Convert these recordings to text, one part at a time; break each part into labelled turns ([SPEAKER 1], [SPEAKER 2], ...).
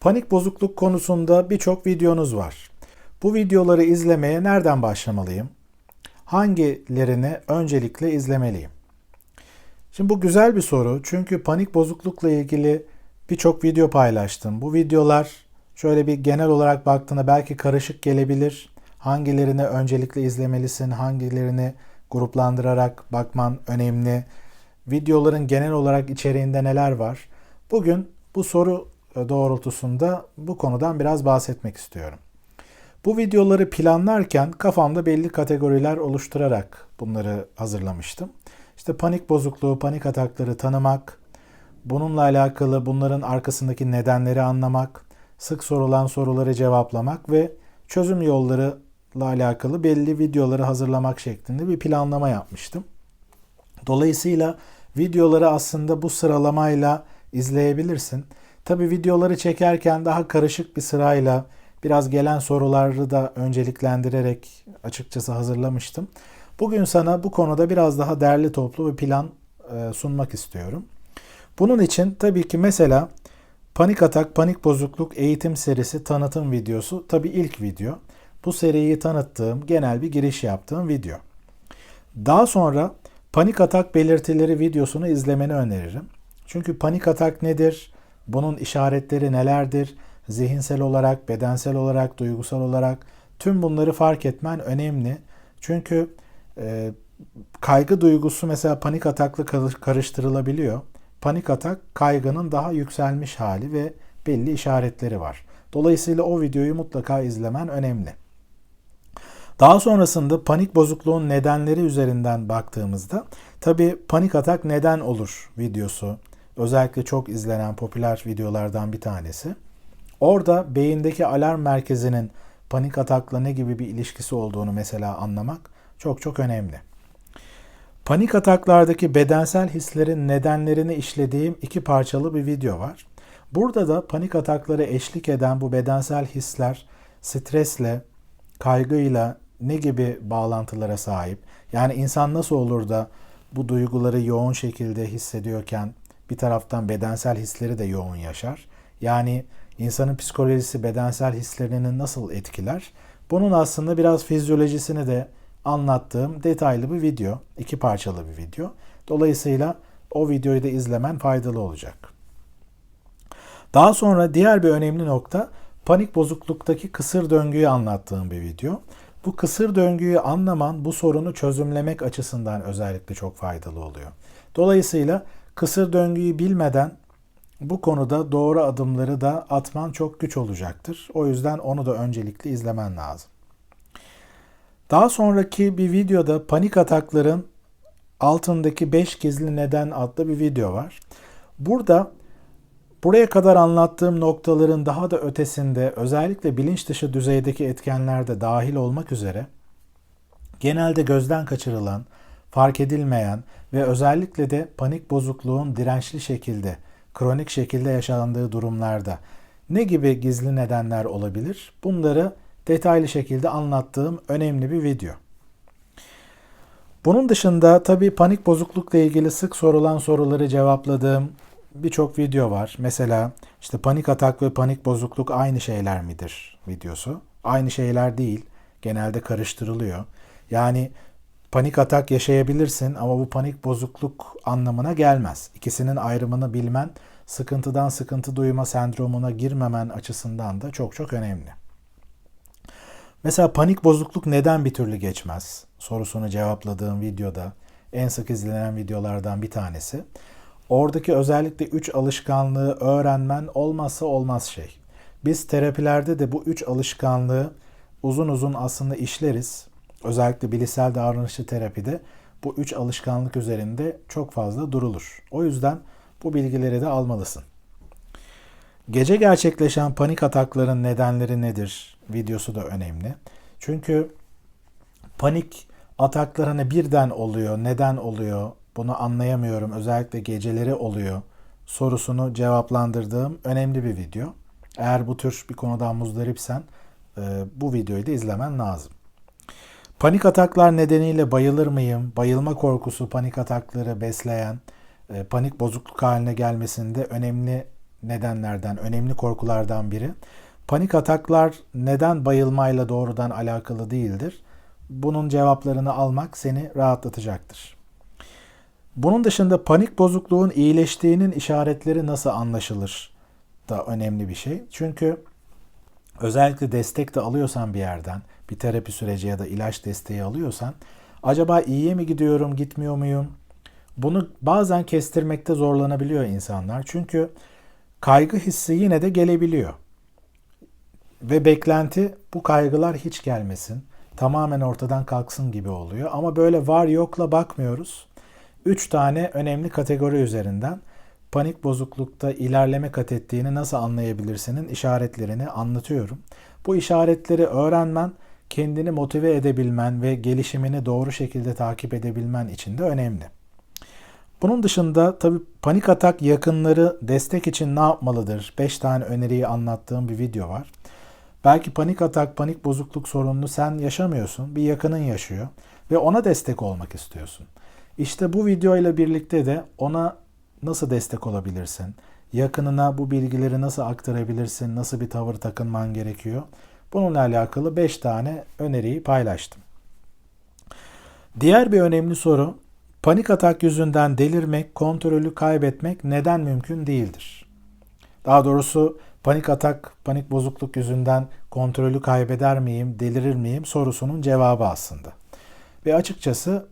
[SPEAKER 1] Panik bozukluk konusunda birçok videonuz var. Bu videoları izlemeye nereden başlamalıyım? Hangilerini öncelikle izlemeliyim? Şimdi bu güzel bir soru çünkü panik bozuklukla ilgili birçok video paylaştım. Bu videolar şöyle bir genel olarak baktığında belki karışık gelebilir. Hangilerini öncelikle izlemelisin, hangilerini gruplandırarak bakman önemli. Videoların genel olarak içeriğinde neler var? Bugün bu soru doğrultusunda bu konudan biraz bahsetmek istiyorum. Bu videoları planlarken kafamda belli kategoriler oluşturarak bunları hazırlamıştım. İşte panik bozukluğu, panik atakları tanımak, bununla alakalı bunların arkasındaki nedenleri anlamak, sık sorulan soruları cevaplamak ve çözüm yollarıyla alakalı belli videoları hazırlamak şeklinde bir planlama yapmıştım. Dolayısıyla videoları aslında bu sıralamayla izleyebilirsin. Tabi videoları çekerken daha karışık bir sırayla biraz gelen soruları da önceliklendirerek açıkçası hazırlamıştım. Bugün sana bu konuda biraz daha derli toplu bir plan e, sunmak istiyorum. Bunun için tabii ki mesela panik atak, panik bozukluk eğitim serisi tanıtım videosu tabii ilk video. Bu seriyi tanıttığım, genel bir giriş yaptığım video. Daha sonra panik atak belirtileri videosunu izlemeni öneririm. Çünkü panik atak nedir? Bunun işaretleri nelerdir? Zihinsel olarak, bedensel olarak, duygusal olarak tüm bunları fark etmen önemli. Çünkü e, kaygı duygusu mesela panik atakla karıştırılabiliyor. Panik atak kaygının daha yükselmiş hali ve belli işaretleri var. Dolayısıyla o videoyu mutlaka izlemen önemli. Daha sonrasında panik bozukluğun nedenleri üzerinden baktığımızda tabi panik atak neden olur videosu özellikle çok izlenen popüler videolardan bir tanesi. Orada beyindeki alarm merkezinin panik atakla ne gibi bir ilişkisi olduğunu mesela anlamak çok çok önemli. Panik ataklardaki bedensel hislerin nedenlerini işlediğim iki parçalı bir video var. Burada da panik atakları eşlik eden bu bedensel hisler stresle, kaygıyla ne gibi bağlantılara sahip? Yani insan nasıl olur da bu duyguları yoğun şekilde hissediyorken bir taraftan bedensel hisleri de yoğun yaşar. Yani insanın psikolojisi bedensel hislerini nasıl etkiler? Bunun aslında biraz fizyolojisini de anlattığım detaylı bir video, iki parçalı bir video. Dolayısıyla o videoyu da izlemen faydalı olacak. Daha sonra diğer bir önemli nokta panik bozukluktaki kısır döngüyü anlattığım bir video. Bu kısır döngüyü anlaman bu sorunu çözümlemek açısından özellikle çok faydalı oluyor. Dolayısıyla kısır döngüyü bilmeden bu konuda doğru adımları da atman çok güç olacaktır. O yüzden onu da öncelikli izlemen lazım. Daha sonraki bir videoda panik atakların altındaki 5 gizli neden adlı bir video var. Burada buraya kadar anlattığım noktaların daha da ötesinde özellikle bilinç dışı düzeydeki etkenler de dahil olmak üzere genelde gözden kaçırılan, fark edilmeyen ve özellikle de panik bozukluğun dirençli şekilde, kronik şekilde yaşandığı durumlarda ne gibi gizli nedenler olabilir? Bunları detaylı şekilde anlattığım önemli bir video. Bunun dışında tabii panik bozuklukla ilgili sık sorulan soruları cevapladığım birçok video var. Mesela işte panik atak ve panik bozukluk aynı şeyler midir videosu. Aynı şeyler değil. Genelde karıştırılıyor. Yani panik atak yaşayabilirsin ama bu panik bozukluk anlamına gelmez. İkisinin ayrımını bilmen sıkıntıdan sıkıntı duyma sendromuna girmemen açısından da çok çok önemli. Mesela panik bozukluk neden bir türlü geçmez sorusunu cevapladığım videoda en sık izlenen videolardan bir tanesi. Oradaki özellikle 3 alışkanlığı öğrenmen olmazsa olmaz şey. Biz terapilerde de bu 3 alışkanlığı uzun uzun aslında işleriz. Özellikle bilişsel davranışçı terapide bu 3 alışkanlık üzerinde çok fazla durulur. O yüzden bu bilgileri de almalısın. Gece gerçekleşen panik atakların nedenleri nedir? Videosu da önemli. Çünkü panik ataklarına birden oluyor, neden oluyor? Bunu anlayamıyorum. Özellikle geceleri oluyor sorusunu cevaplandırdığım önemli bir video. Eğer bu tür bir konudan muzdaripsen e, bu videoyu da izlemen lazım. Panik ataklar nedeniyle bayılır mıyım? Bayılma korkusu panik atakları besleyen, e, panik bozukluk haline gelmesinde önemli nedenlerden, önemli korkulardan biri. Panik ataklar neden bayılmayla doğrudan alakalı değildir? Bunun cevaplarını almak seni rahatlatacaktır. Bunun dışında panik bozukluğun iyileştiğinin işaretleri nasıl anlaşılır da önemli bir şey. Çünkü özellikle destek de alıyorsan bir yerden, bir terapi süreci ya da ilaç desteği alıyorsan acaba iyiye mi gidiyorum, gitmiyor muyum? Bunu bazen kestirmekte zorlanabiliyor insanlar. Çünkü kaygı hissi yine de gelebiliyor. Ve beklenti bu kaygılar hiç gelmesin, tamamen ortadan kalksın gibi oluyor. Ama böyle var yokla bakmıyoruz. Üç tane önemli kategori üzerinden panik bozuklukta ilerleme kat ettiğini nasıl anlayabilirsinin işaretlerini anlatıyorum. Bu işaretleri öğrenmen kendini motive edebilmen ve gelişimini doğru şekilde takip edebilmen için de önemli. Bunun dışında tabii panik atak yakınları destek için ne yapmalıdır? 5 tane öneriyi anlattığım bir video var. Belki panik atak, panik bozukluk sorununu sen yaşamıyorsun, bir yakının yaşıyor ve ona destek olmak istiyorsun. İşte bu video ile birlikte de ona nasıl destek olabilirsin? Yakınına bu bilgileri nasıl aktarabilirsin? Nasıl bir tavır takınman gerekiyor? Bununla alakalı 5 tane öneriyi paylaştım. Diğer bir önemli soru, panik atak yüzünden delirmek, kontrolü kaybetmek neden mümkün değildir? Daha doğrusu panik atak, panik bozukluk yüzünden kontrolü kaybeder miyim, delirir miyim sorusunun cevabı aslında. Ve açıkçası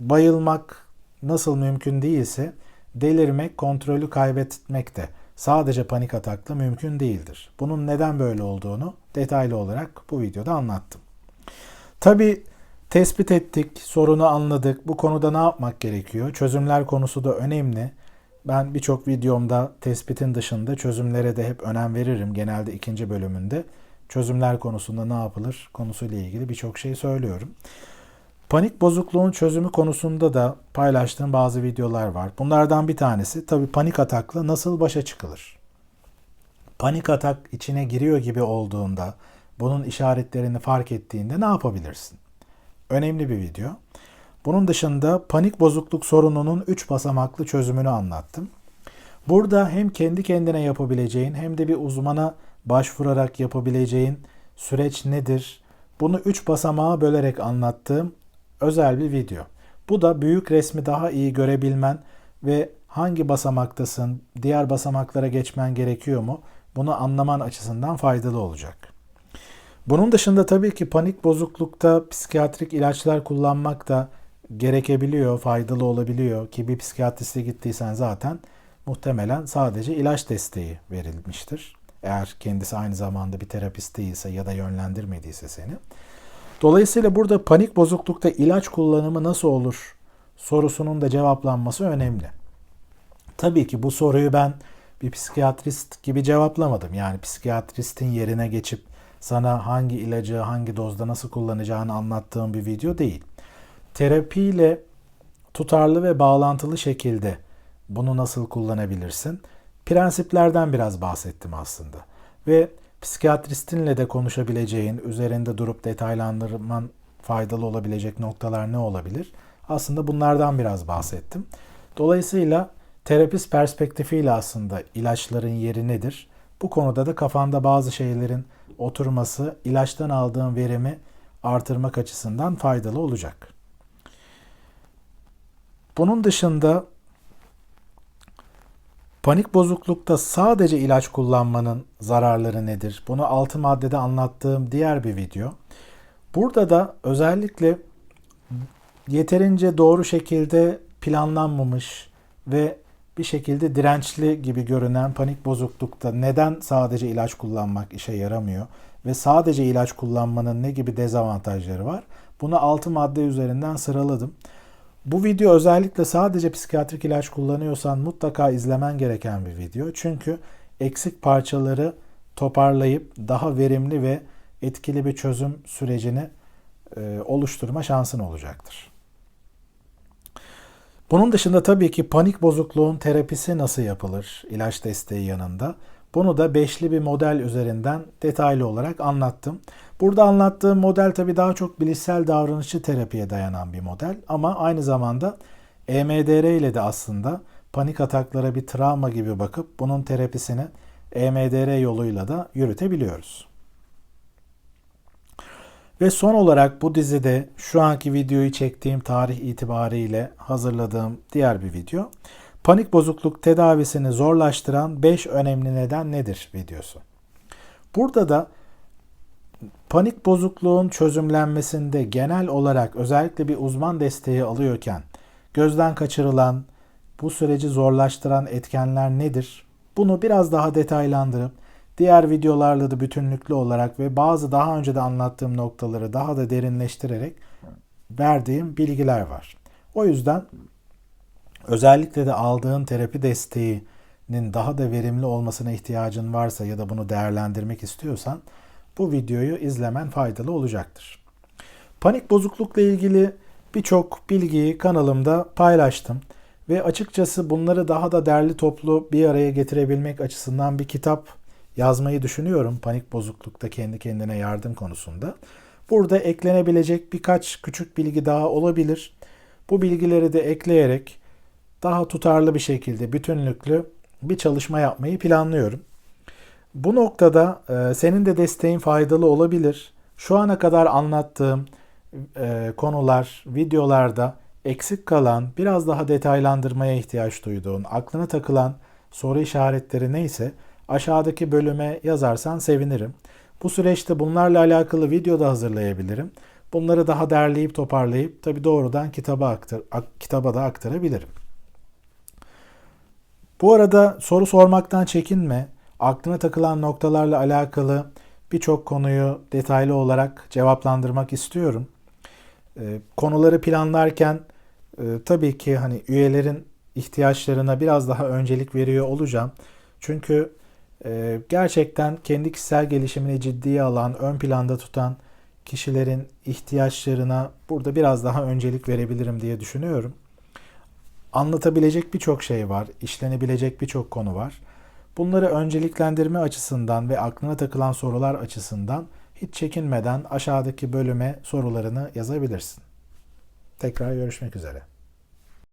[SPEAKER 1] bayılmak nasıl mümkün değilse delirmek, kontrolü kaybetmek de sadece panik atakla mümkün değildir. Bunun neden böyle olduğunu detaylı olarak bu videoda anlattım. Tabi tespit ettik, sorunu anladık. Bu konuda ne yapmak gerekiyor? Çözümler konusu da önemli. Ben birçok videomda tespitin dışında çözümlere de hep önem veririm. Genelde ikinci bölümünde çözümler konusunda ne yapılır konusuyla ilgili birçok şey söylüyorum. Panik bozukluğun çözümü konusunda da paylaştığım bazı videolar var. Bunlardan bir tanesi tabii panik atakla nasıl başa çıkılır? Panik atak içine giriyor gibi olduğunda, bunun işaretlerini fark ettiğinde ne yapabilirsin? Önemli bir video. Bunun dışında panik bozukluk sorununun 3 basamaklı çözümünü anlattım. Burada hem kendi kendine yapabileceğin hem de bir uzmana başvurarak yapabileceğin süreç nedir? Bunu 3 basamağa bölerek anlattığım özel bir video. Bu da büyük resmi daha iyi görebilmen ve hangi basamaktasın, diğer basamaklara geçmen gerekiyor mu? Bunu anlaman açısından faydalı olacak. Bunun dışında tabii ki panik bozuklukta psikiyatrik ilaçlar kullanmak da gerekebiliyor, faydalı olabiliyor ki bir psikiyatriste gittiysen zaten muhtemelen sadece ilaç desteği verilmiştir. Eğer kendisi aynı zamanda bir terapist değilse ya da yönlendirmediyse seni. Dolayısıyla burada panik bozuklukta ilaç kullanımı nasıl olur sorusunun da cevaplanması önemli. Tabii ki bu soruyu ben bir psikiyatrist gibi cevaplamadım. Yani psikiyatristin yerine geçip sana hangi ilacı hangi dozda nasıl kullanacağını anlattığım bir video değil. Terapiyle tutarlı ve bağlantılı şekilde bunu nasıl kullanabilirsin? Prensiplerden biraz bahsettim aslında. Ve psikiyatristinle de konuşabileceğin, üzerinde durup detaylandırman faydalı olabilecek noktalar ne olabilir? Aslında bunlardan biraz bahsettim. Dolayısıyla terapist perspektifiyle aslında ilaçların yeri nedir? Bu konuda da kafanda bazı şeylerin oturması ilaçtan aldığın verimi artırmak açısından faydalı olacak. Bunun dışında Panik bozuklukta sadece ilaç kullanmanın zararları nedir? Bunu 6 maddede anlattığım diğer bir video. Burada da özellikle yeterince doğru şekilde planlanmamış ve bir şekilde dirençli gibi görünen panik bozuklukta neden sadece ilaç kullanmak işe yaramıyor ve sadece ilaç kullanmanın ne gibi dezavantajları var? Bunu 6 madde üzerinden sıraladım. Bu video özellikle sadece psikiyatrik ilaç kullanıyorsan mutlaka izlemen gereken bir video. Çünkü eksik parçaları toparlayıp daha verimli ve etkili bir çözüm sürecini e, oluşturma şansın olacaktır. Bunun dışında tabii ki panik bozukluğun terapisi nasıl yapılır ilaç desteği yanında? Bunu da beşli bir model üzerinden detaylı olarak anlattım. Burada anlattığım model tabii daha çok bilişsel davranışçı terapiye dayanan bir model ama aynı zamanda EMDR ile de aslında panik ataklara bir travma gibi bakıp bunun terapisini EMDR yoluyla da yürütebiliyoruz. Ve son olarak bu dizide şu anki videoyu çektiğim tarih itibariyle hazırladığım diğer bir video. Panik bozukluk tedavisini zorlaştıran 5 önemli neden nedir videosu. Burada da panik bozukluğun çözümlenmesinde genel olarak özellikle bir uzman desteği alıyorken gözden kaçırılan, bu süreci zorlaştıran etkenler nedir? Bunu biraz daha detaylandırıp diğer videolarla da bütünlüklü olarak ve bazı daha önce de anlattığım noktaları daha da derinleştirerek verdiğim bilgiler var. O yüzden özellikle de aldığın terapi desteğinin daha da verimli olmasına ihtiyacın varsa ya da bunu değerlendirmek istiyorsan bu videoyu izlemen faydalı olacaktır. Panik bozuklukla ilgili birçok bilgiyi kanalımda paylaştım ve açıkçası bunları daha da derli toplu bir araya getirebilmek açısından bir kitap yazmayı düşünüyorum panik bozuklukta kendi kendine yardım konusunda. Burada eklenebilecek birkaç küçük bilgi daha olabilir. Bu bilgileri de ekleyerek daha tutarlı bir şekilde bütünlüklü bir çalışma yapmayı planlıyorum. Bu noktada e, senin de desteğin faydalı olabilir. Şu ana kadar anlattığım e, konular videolarda eksik kalan, biraz daha detaylandırmaya ihtiyaç duyduğun, aklına takılan soru işaretleri neyse aşağıdaki bölüme yazarsan sevinirim. Bu süreçte bunlarla alakalı video da hazırlayabilirim. Bunları daha derleyip toparlayıp tabi doğrudan kitaba, aktar, kitaba da aktarabilirim. Bu arada soru sormaktan çekinme. Aklına takılan noktalarla alakalı birçok konuyu detaylı olarak cevaplandırmak istiyorum. Ee, konuları planlarken e, tabii ki hani üyelerin ihtiyaçlarına biraz daha öncelik veriyor olacağım. Çünkü e, gerçekten kendi kişisel gelişimini ciddiye alan, ön planda tutan kişilerin ihtiyaçlarına burada biraz daha öncelik verebilirim diye düşünüyorum. Anlatabilecek birçok şey var, işlenebilecek birçok konu var. Bunları önceliklendirme açısından ve aklına takılan sorular açısından hiç çekinmeden aşağıdaki bölüme sorularını yazabilirsin. Tekrar görüşmek üzere.